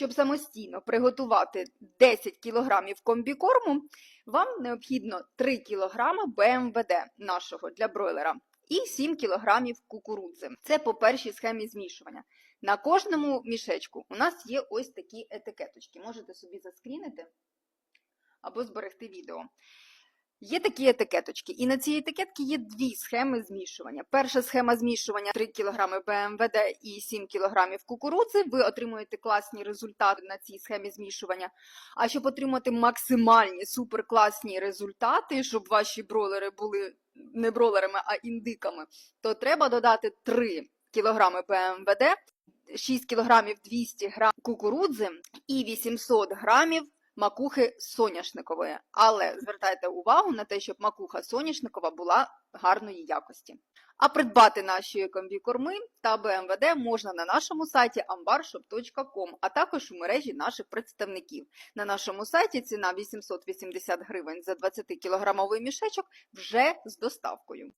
Щоб самостійно приготувати 10 кг комбікорму, вам необхідно 3 кг БМВД нашого для бройлера і 7 кг кукурудзи. Це по першій схемі змішування. На кожному мішечку у нас є ось такі етикеточки. Можете собі заскрінити або зберегти відео. Є такі етикеточки, і на цій етикетці є дві схеми змішування. Перша схема змішування 3 кг БМВД і 7 кг кукурудзи. Ви отримуєте класні результати на цій схемі змішування. А щоб отримати максимальні суперкласні результати, щоб ваші бройлери були не бройлерами, а індиками, то треба додати 3 кг БМВД, 6 кг 200 г кукурудзи і 800 грамів макухи соняшникової. Але звертайте увагу на те, щоб макуха соняшникова була гарної якості. А придбати наші комбікорми та БМВД можна на нашому сайті ambarshop.com, а також у мережі наших представників. На нашому сайті ціна 880 гривень за 20 кілограмовий мішечок вже з доставкою.